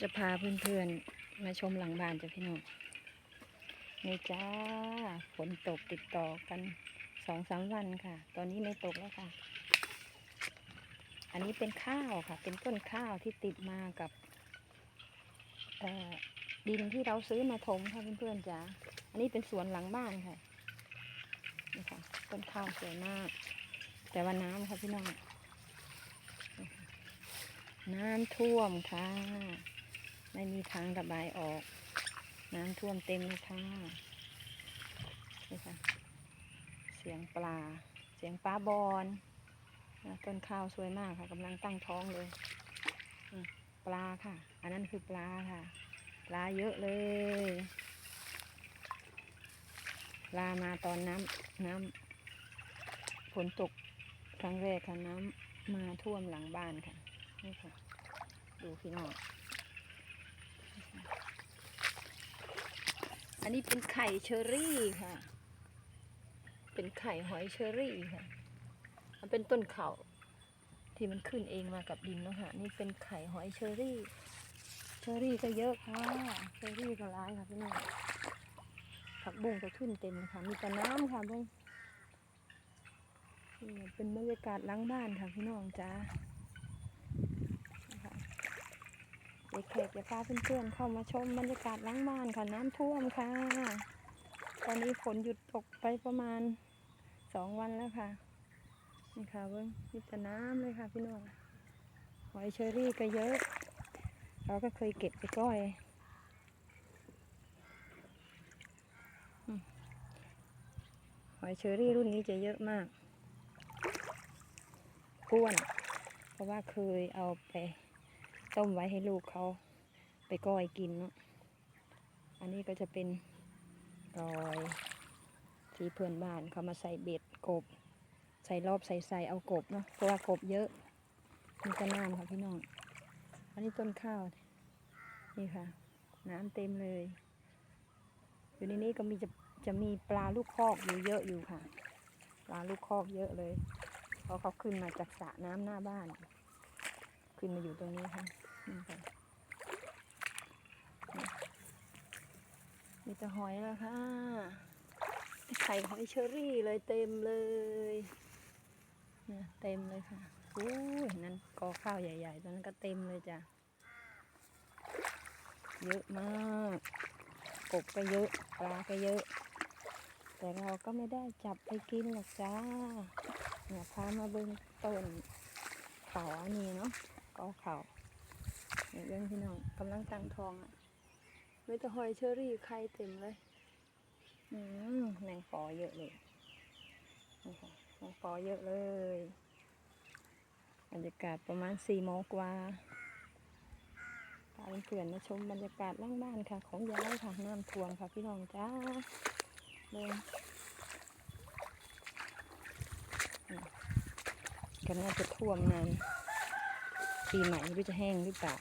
จะพาเพื่อนๆ มาชมหลังบ้านจ้ะพี่น้องนี่จ้าฝนตกติดต่อกันสองสามวันค่ะ ตอนนี้ไม่ตกแล้วค่ะ อันนี้เป็นข้าวค่ะ เป็นต้นข้าวที่ติดมากับดินที่เราซื้อมาถมค่ะเพื่อนๆจ้าอันนี้เป็นสวนหลังบ้านค่ะนี่ค่ะต้นข้าวสวยมาก แต่ว่าน้ำค่ะพี่น้องน้ำท่วมค่ะ ไม่มีทางระบายออก น้ำท่วมเต็มเลยค่ะนี่ค่ะ เสียงปลา เสียงปลาบอนต้นข้าวสวยมากค่ะกำลังตั้งท้องเลย ปลาค่ะ อันนั้นคือปลาค่ะ ปลาเยอะเลย ปลามาตอนน้ำน้ำฝนตกครั้งแรกค่ะน้ำมาท่วมหลังบ้านค่ะ นี่ค่ะ ดูพี่น้อง นนี้เป็นไข่เชอรี่ค่ะ เป็นไข่หอยเชอรี่ค่ะ มันเป็นต้นเขาที่มันขึ้นเองมากับดินแล้วค่ะนี่เป็นไข่หอยเชอรี่ เชอรี่ก็เยอะค่ะ เชอรี่ก็ร้ายค่ะพี่น้องผักบุ้งก็ขึ้นเต็มค่ะ มีแต่น้ำค่ะเบุ้งนี่เป็นบรรยากาศล้างบ้านค่ะพี่น้องจ้านะคะ เด็กแขกจะพาเพื่อนๆเข้ามาชมบรรยากาศล้างบ้านค่ะน้ำท่วมค่ะ ตอนนี้ฝนหยุดตกไปประมาณสองวันแล้วค่ะนี่ค่ะเบิ้งมีแต่น้ำเลยค่ะพี่น้องหอยเชอรี่ก็เยอะ เราก็เคยเก็บไปก้อยหอยเชอรี่รุ่นนี้จะเยอะมากก้วน เพราะว่าเคยเอาไป ต้มไว้ให้ลูกเขาไปก้อยกินเนาะ อันนี้ก็จะเป็นรอยที่เพื่อนบ้านเขามาใส่เบ็ดกบ ใส่รอบใส่ใส่เอากบเนาะ เพราะว่ากบเยอะ มีแต่น้ำค่ะพี่น้อง อันนี้ต้นข้าว นี่ค่ะ น้ำเต็มเลย อยู่ในนี้ก็มีจะจะมีปลาลูกคอกอยู่เยอะอยู่ค่ะ ปลาลูกคอกเยอะเลย เพราะเขาขึ้นมาจากสระน้ำหน้าบ้าน ขึ้นมาอยู่ตรงนี้ค่ะ นี่ค่ะมีแต่หอยแล้วค่ะไข่หอยเชอรี่เลยเต็มเลยเนี่ยเต็มเลยค่ะอู้ยนั่นกอข้าวใหญ่ๆตอนนั้นก็เต็มเลยจ้ะ เยอะมากกบก็เยอะปลาก็เยอะ แต่เราก็ไม่ได้จับไปกินหรอกจ้าเนี่ยพามาเบิ่งต้นเขาอันนี้เนาะก็เขา เนี่ยเรื่องพี่น้องกำลังตั้งทองอะไมีแต่หอยเชอรี่ไข่เต็มเลย อืมแมงปอเยอะเลยนี่ค่ะแมงปอเยอะเลยบรรยากาศประมาณสี่โมงกว่าพาเพื่อนมาชมบรรยากาศล่างบ้านค่ะ ของยายค่ะน้ำท่วมค่ะพี่น้องจ้าเลยอืมก็น่าจะท่วมนาน ปีใหม่ไม่รู้จะแห้งหรือเปล่า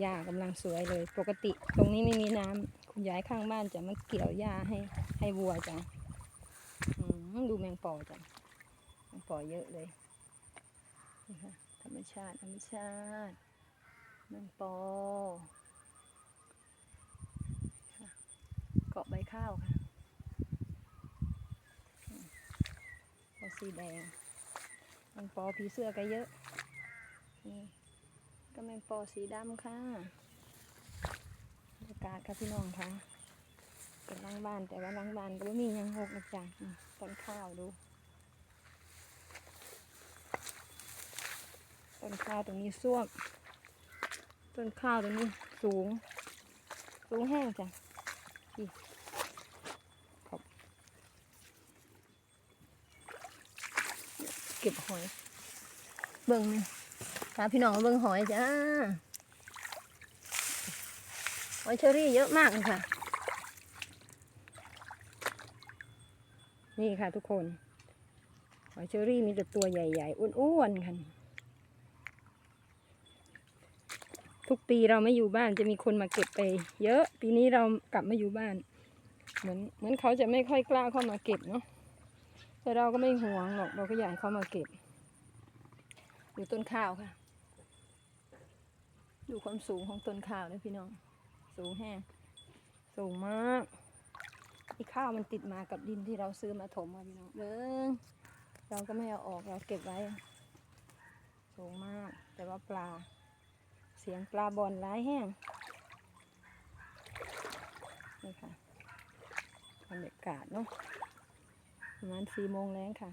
หญ้ากำลังสวยเลย ปกติตรงนี้ไม่มีน้ำคุณยายข้างบ้านจะมาเกี่ยวหญ้าให้ให้วัวจ้ะดูแมงปอจ้ะแมงปอเยอะเลยนี่ค่ะธรรมชาติธรรมชาติแมงปอเกาะใบข้าวค่ะปอสีแดงแมงปอผีเสื้อก็เยอะ นี่ก็แมงปอสีดำค่ะบรรยากาศค่ะพี่น้องค่ะเป็นหล้างบ้านแต่ว่าหล้างบ้านก็มียังหกนะจ๊ะต้นข้าวดูต้นข้าวตรงนี้ซ่วมต้นข้าวตรงนี้สูง สูงแห้งจ้ะนี่ครับเก็บหอยเบิ่งนี่ พาพี่น้องเบิ่งหอยจ้า หอยเชอรี่เยอะมากเลยค่ะ นี่ค่ะทุกคน หอยเชอรี่มีแต่ตัวใหญ่ๆ อ้วนๆค่ะทุกปีเราไม่อยู่บ้านจะมีคนมาเก็บไป เยอะ ปีนี้เรากลับมาอยู่บ้าน เหมือนเหมือนเขาจะไม่ค่อยกล้าเข้ามาเก็บเนาะ แต่เราก็ไม่ห่วงหรอก เราก็อยากให้เขามาเก็บอยู่ต้นข้าวค่ะ ดูความสูงของต้นข้าวเลยพี่น้อง สูงแห้งสูงมากไอ้ข้าวมันติดมากับดินที่เราซื้อมาถมมาพี่น้องเบิ้งเราก็ไม่เอาออกเราเก็บไว้ สูงมาก แต่ว่าปลา เสียงปลาบอลร้ายแห้งนี่ค่ะบรรยากาศเนาะประมาณสี่โมงแรงค่ะ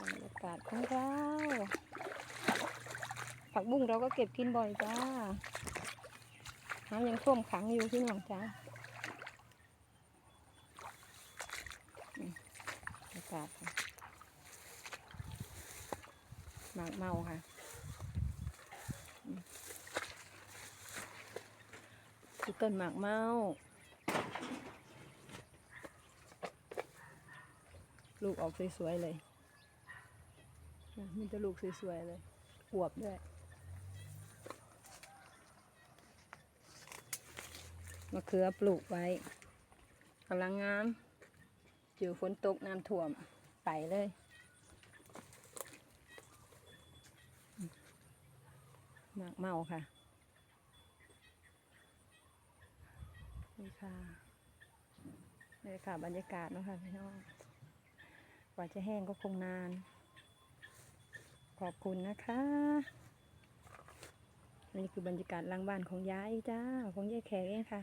บรรยากาศของเรา ผักบุ้งเราก็เก็บกินบ่อยจ้าน้ำยังท่วมขังอยู่พี่น้องจ้าอากาศหมากเมาค่ะคือต้นหมากเมาลูกออกสวยๆเลยมีแต่ลูกสวยๆเลยอวบด้วย มะเขือปลูกไว้กำลังงามเจอฝนตกน้ำท่วมไปเลยมากเมาค่ะนี่ค่ะนี่ค่ะบรรยากาศเนาะค่ะพี่น้อง กว่าจะแห้งก็คงนาน ขอบคุณนะคะนี่คือบรรยากาศหลังบ้านของยายจ้า ของยายแขกเองค่ะ